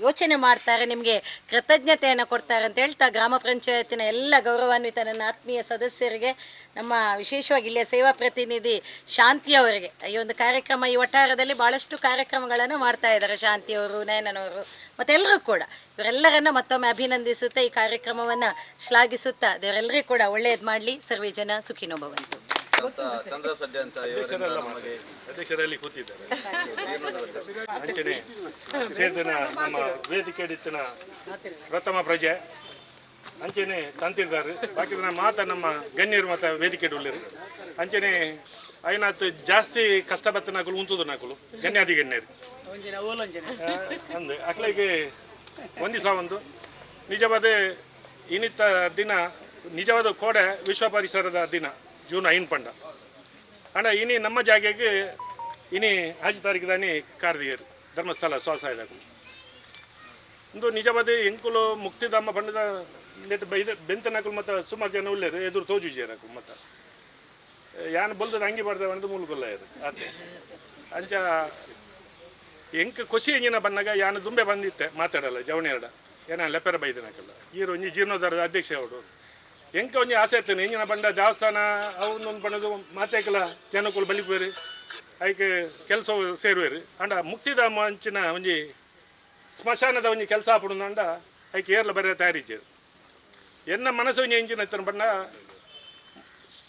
ಯೋಚನೆ ಮಾಡ್ತಾರೆ, ನಿಮಗೆ ಕೃತಜ್ಞತೆಯನ್ನು ಕೊಡ್ತಾರೆ ಅಂತ ಹೇಳ್ತಾ ಗ್ರಾಮ ಪಂಚಾಯತಿನ ಎಲ್ಲ ಗೌರವಾನ್ವಿತ ನನ್ನ ಆತ್ಮೀಯ ಸದಸ್ಯರಿಗೆ, ನಮ್ಮ ವಿಶೇಷವಾಗಿ ಇಲ್ಲಿಯ ಸೇವಾ ಪ್ರತಿನಿಧಿ ಶಾಂತಿಯವರಿಗೆ ಈ ಒಂದು ಕಾರ್ಯಕ್ರಮ ಈ ವಠಾರದಲ್ಲಿ ಭಾಳಷ್ಟು ಕಾರ್ಯಕ್ರಮಗಳನ್ನು ಮಾಡ್ತಾ ಇದ್ದಾರೆ ಶಾಂತಿಯವರು ನಯನನವರು ಮತ್ತೆಲ್ಲರೂ ಕೂಡ. ಇವರೆಲ್ಲರನ್ನ ಮತ್ತೊಮ್ಮೆ ಅಭಿನಂದಿಸುತ್ತಾ ಈ ಕಾರ್ಯಕ್ರಮವನ್ನು ಶ್ಲಾಘಿಸುತ್ತಾ, ದೇವರೆಲ್ಲರಿಗೂ ಕೂಡ ಒಳ್ಳೆಯದು ಮಾಡಲಿ. ಸರ್ವೇ ಜನ ಸುಖಿನೋ ಅಂತ ಚಂದ್ರ ಸಡ್ಡೆ ಅಂತ ಇವರಿಂದ ನಮಗೆ ಅಧ್ಯಕ್ಷರಲ್ಲಿ ಕೂತಿದ್ದಾರೆ. ಅಂಚನೆ ಸೇರಿದನ ನಮ್ಮ ವೇದಿಕೆ ಪ್ರಥಮ ಪ್ರಜೆ. ಅಂಚನೆ ತಂತಿದ್ದಾರೆ. ಬಾಕಿ ಮಾತ ನಮ್ಮ ಗಣ್ಯರು ಮಾತ ವೇದಿಕೆ ಉಳ್ಳರು ಅಂಚನೆ ಐನಾತ್ ಜಾಸ್ತಿ ಕಷ್ಟ ಬತ್ತ ನಾಕಲು ಉಂತುದು ನಾಕಲು ಗಣ್ಯಾದಿ ಗಣ್ಯರು ಅಂದು ಅಕ್ಲಿಗೆ ಒಂದಿಸ ಒಂದು. ನಿಜವಾದ ಇನ್ನಿತ್ತ ದಿನ ನಿಜವಾದ ಕೋಡೆ ವಿಶ್ವ ಪರಿಸರದ ದಿನ. ಜೂನ್ ಐನ್ ಪಂಡ. ಅಣ್ಣ, ಇನಿ ನಮ್ಮ ಜಾಗಕ್ಕೆ ಇನಿ ಆಜಿ ತಾರೀಕು ದಾನಿ ಕಾರ್ದಿಯರು, ಧರ್ಮಸ್ಥಳ ಸ್ವಸಹಾಯದಾಗ. ಇಂದು ನಿಜವಾದ ಎಂಕುಲು ಮುಕ್ತಿಧಾಮ ಪಂಡದ ನೆಟ್ ಬೈದ ಮತ್ತೆ ಮತ್ತು ಸುಮಾರು ಜನ ಉಳ್ಳೇರು, ಎದುರು ತೋಜುಜೇರಕು ಮತ್ತು. ಯಾನ್ ಬಲ್ದದ ಅಂಗಿ ಬರ್ದವ ಅಂತ ಮೂಲಗೊಲ್ಲ ಇದು, ಆತೆ. ಅಂಚ ಎಂಕ ಖುಷಿ ಎಂಜಿನ ಬಂದಾಗ ಯಾನು ದುಂಬೆ ಬಂದಿತ್ತೆ, ಮಾತಾಡಲ್ಲ ಜವಣೆರಡ ಏನ ಲೆಪ್ಪರ ಬೈದನಾಕಲ್ಲ. ಈರು ಒಂಜಿ ಜೀರ್ಣೋದ್ಧಾರದ ಅಧ್ಯಕ್ಷ ಅವಡು ಎಂಕ ಒಂಜಿ ಆಸೆ ಇರ್ತೇನೆ ಎಂಜಿನ ಬಂಡ ದೇವಸ್ಥಾನ, ಅವನೊಂದು ಬಣ್ಣದು ಮಾತೇಕಲ ಜನಕ್ಕೂ ಬಲಿಪೇರಿ ಅದಕ್ಕೆ ಕೆಲಸ ಸೇರುವೇರು. ಅಂಡ ಮುಕ್ತಿಧಾಮ ಅಂಚಿನ ಒಂಜಿ ಸ್ಮಶಾನದ ಒಂಜಿ ಕೆಲಸ ಆಪುಡು ಅಂಡ ಅದಕ್ಕೆ ಏರ್ಲ ಬರೆಯ ತಯಾರಿಜ್ಜೇರು ಎನ್ನ ಮನಸ್ಸು ಒಂಜಿ ಎಂಜಿನ ಎತ್ತನ ಬಣ್ಣ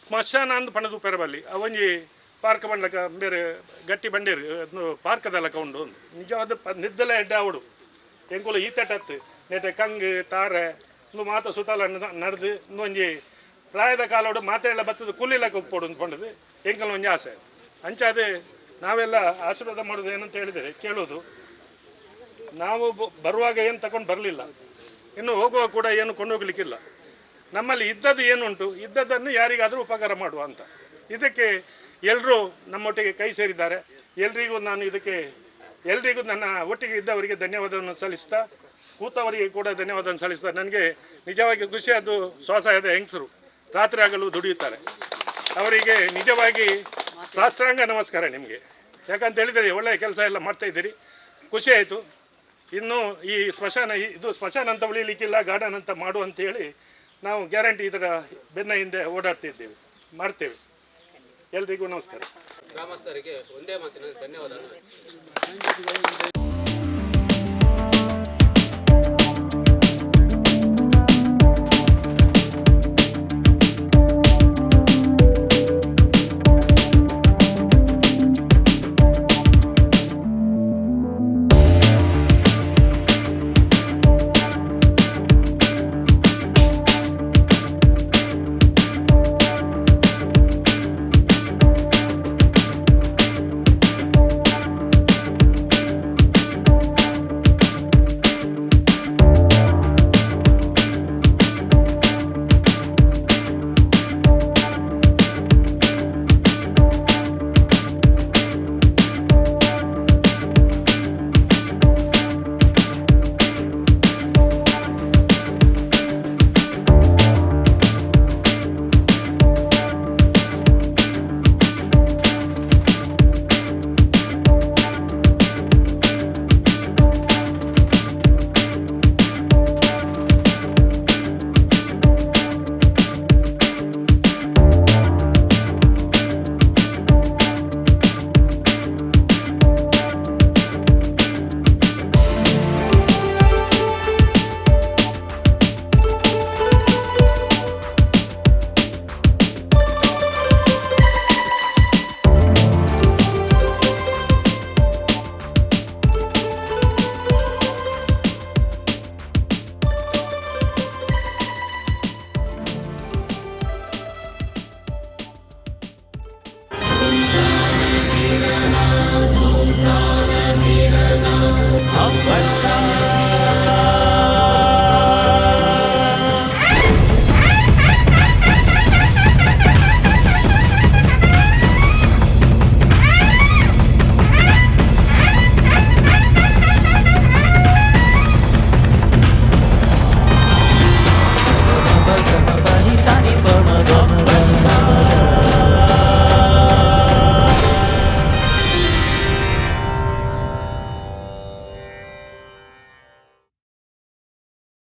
ಸ್ಮಶಾನ ಅಂದ್ ಪಣದು ಪೆರಬಲ್ಲಿ. ಅವೊಂಜಿ ಪಾರ್ಕ್ ಬಂಡ್ಲಕ ಬೇರೆ ಗಟ್ಟಿ ಬಂಡೇರಿ ಪಾರ್ಕದಲ್ಲ ಒಂದು ನಿಜವಾದ ನಿದ್ದಲ ಎಡ್ಡೆ ಅವಡು ಎಂಕುಲು ಈತಟತ್ತು ನೆಟ್ಟ ಕಂಗ್, ತಾರೆ ಒಂದು ಮಾತು ಸುತ್ತಲ ನಡೆದು ಒಂಜಿ ಪ್ರಾಯದ ಕಾಲೋಡು ಮಾತೆಲ್ಲ ಬರ್ತದೆ ಕೂಲಿಲ್ಲ ಉಪ್ಪೋಡು ಅಂದ್ಕೊಂಡದು ಎಂಕಲ್ ಒಂಜಿ ಆಸೆ. ಅಂಚಾದೆ ನಾವೆಲ್ಲ ಆಶೀರ್ವಾದ ಮಾಡೋದು ಏನಂತ ಹೇಳಿದರೆ ಕೇಳೋದು ನಾವು ಬರುವಾಗ ಏನು ತಗೊಂಡು ಬರಲಿಲ್ಲ. ಇನ್ನು ಹೋಗುವಾಗ ಕೂಡ ಏನು ಕೊಂಡೋಗ್ಲಿಕ್ಕಿಲ್ಲ ನಮ್ಮಲ್ಲಿ ಇದ್ದದ್ದು ಏನುಂಟು, ಇದ್ದದ್ದನ್ನು ಯಾರಿಗಾದರೂ ಉಪಕಾರ ಮಾಡುವ ಅಂತ. ಇದಕ್ಕೆ ಎಲ್ಲರೂ ನಮ್ಮೊಟ್ಟಿಗೆ ಕೈ ಸೇರಿದ್ದಾರೆ. ಎಲ್ರಿಗೂ ನಾನು ಇದಕ್ಕೆ ಎಲ್ರಿಗೂ ನನ್ನ ಒಟ್ಟಿಗೆ ಇದ್ದವರಿಗೆ ಧನ್ಯವಾದವನ್ನು ಸಲ್ಲಿಸ್ತಾ, ಕೂತವರಿಗೆ ಕೂಡ ಧನ್ಯವಾದವನ್ನು ಸಲ್ಲಿಸ್ತಾ, ನನಗೆ ನಿಜವಾಗಿ ಖುಷಿ, ಅದು ಸ್ವಸಹಾಯದ ಹೆಂಗಸರು. ರಾತ್ರಿ ಆಗಲು ದುಡಿಯುತ್ತಾರೆ. ಅವರಿಗೆ ನಿಜವಾಗಿ ಶಾಸ್ತ್ರಾಂಗ ನಮಸ್ಕಾರ ನಿಮಗೆ. ಯಾಕಂತ ಹೇಳಿದರೆ ಒಳ್ಳೆಯ ಕೆಲಸ ಎಲ್ಲ ಮಾಡ್ತಾ ಇದ್ದೀರಿ. ಖುಷಿ ಆಯಿತು. ಇನ್ನು ಈ ಸ್ಮಶಾನ, ಇದು ಸ್ಮಶಾನ ಅಂತ ಉಳಿಲಿಕ್ಕಿಲ್ಲ, ಗಾರ್ಡನ್ ಅಂತ ಮಾಡು ಅಂತ ಹೇಳಿ ನಾವು ಗ್ಯಾರಂಟಿ ಇದರ ಬೆನ್ನ ಹಿಂದೆ ಓಡಾಡ್ತಿದ್ದೇವೆ ಮಾಡ್ತೇವೆ. ಎಲ್ರಿಗೂ ನಮಸ್ಕಾರ. ಗ್ರಾಮಸ್ಥರಿಗೆ ಒಂದೇ ಮಾತಿನ ಧನ್ಯವಾದ